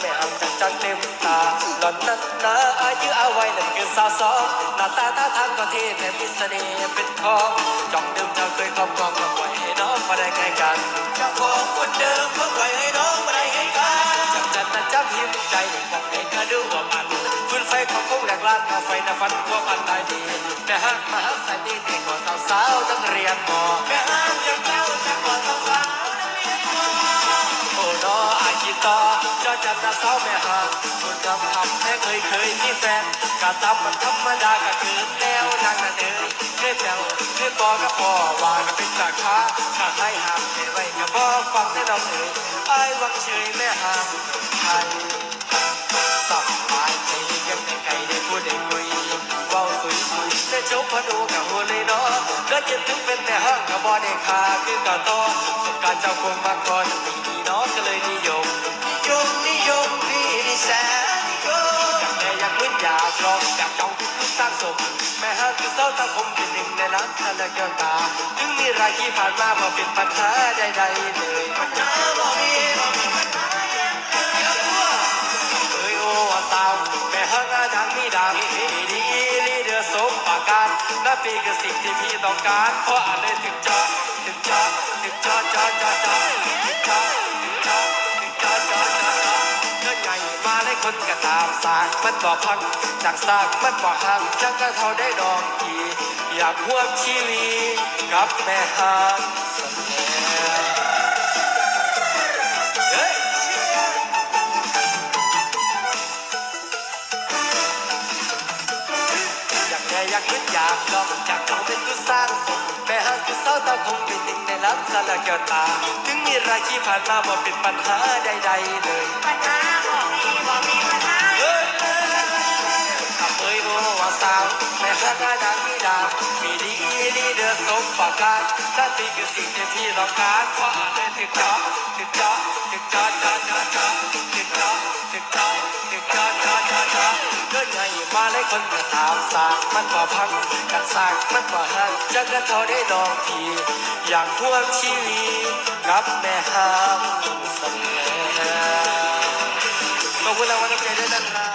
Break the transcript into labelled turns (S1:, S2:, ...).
S1: แม่หำจังจังเต็มตาหล่อนนั้นนะอายุเอาไว้นั่นคือสาวสองหน้าตาท่าทางก็เท่แต่มีเสน่ห์เป็นทองจองเดิมเธอเคยครอบครองก็ปล่อยให้น้องมาได้ไกลกัน
S2: เจ้าของคนเดิมเพิ่งปล่อยให้น้องมาได้ไงกัน
S1: จับจันนะจับหิมใจบอกให้เธอดูว่ามันฟื้นไฟของคงแหลกลานเอาไฟนะฟันพวกมันได้ดีแต่หากมาหาสายดีเด็กกว่าสาวๆนักเรียนมอ
S2: แม่ห้างยัง จ้าจัน
S1: นะสาแม่หางคุณคำคำแท้เคยเคยมีแฟนกะตามมันธรรมดาก็คือแล้วนางนั่นเอ๋ยเคยแปลวเคยบอกกับพ่อว่าก็เป็นรากค้าถ้าให้ห้ามให้ไว้ก็บ่ฟังได้น้องเอ๋ยไอ้วังเฉยแม่หางไทยสับปายใจยังในไก่ได้พูดได้คุยเว้าสุยสุยได้จบพอดูกับหัวเลยเนาะแล้วเจ็บถึงเป็นแต่ห้างกับบอได้คาคือก่อนต่อสงการเจ้าคงมาก่อนปีนี้เนาะก็เลย
S2: แต่
S1: อยากมึนอยากลอยากจองเป็นผู้สร้างสม แม่ห้างคือเสาตาคมเป็นหนึ่งในล้านทะเลแก้วตา ถึงมีรายที่ผ่านมาพอเป็นปัญหาใดๆเลย
S2: ปัญหาบ่มีบ่มีปัญหาเอ้
S1: ยโอ้ว่าสาวแม่ฮังอาดังมีดังดีลีเดือสมปากการและปีคือสิ่งที่พี่ต้องการเพราะอะไรถึงจอถึงจอถึงจอจอจอจอถึงจอถึงจอถึงจอจอจอจอเดินใหญ่มา ลยคนก็ตามสากมันบอพังจากสากมันบอห่างจังก็เท่าได้ดอกทีอยากร่วมชีวิตกับแม่ฮังสักแน่เฮ้ยอยากแน่อยากนึกอยากลองอยากลองเป็นผู้สร้างสมแม่หากคือเศร้าตาคงเป็น หนึ่งในล้านสาระแก้วตา ถึงมีรายที่ผ่านมาบ่เป็นปัญหาใดๆเลย
S2: ปัญหาบ่มีบ่มีปัญหา
S1: เฮ้ยขับเอ้ยโอ้ว่าสาวแม่ฮักอาดังมีดาบมีดีดีเดือดสมปากการนั่นเป็นคือสิ่งที่พี่ต้องการเพราะอะไรถึงจอถึงจอถึงจอจอจอจอถึงจอถึงจอถึงจอจอจอจอเดินใหญ่มาเลยคนก็ตามสากมันบ่พังกันสากมันบ่หักจักก็เทาได้ลองที อย่างพ่วงชีวิตรับแม่ห้ามเสมอขอบคุณรางวัลน้ำใจด้วยนะครับ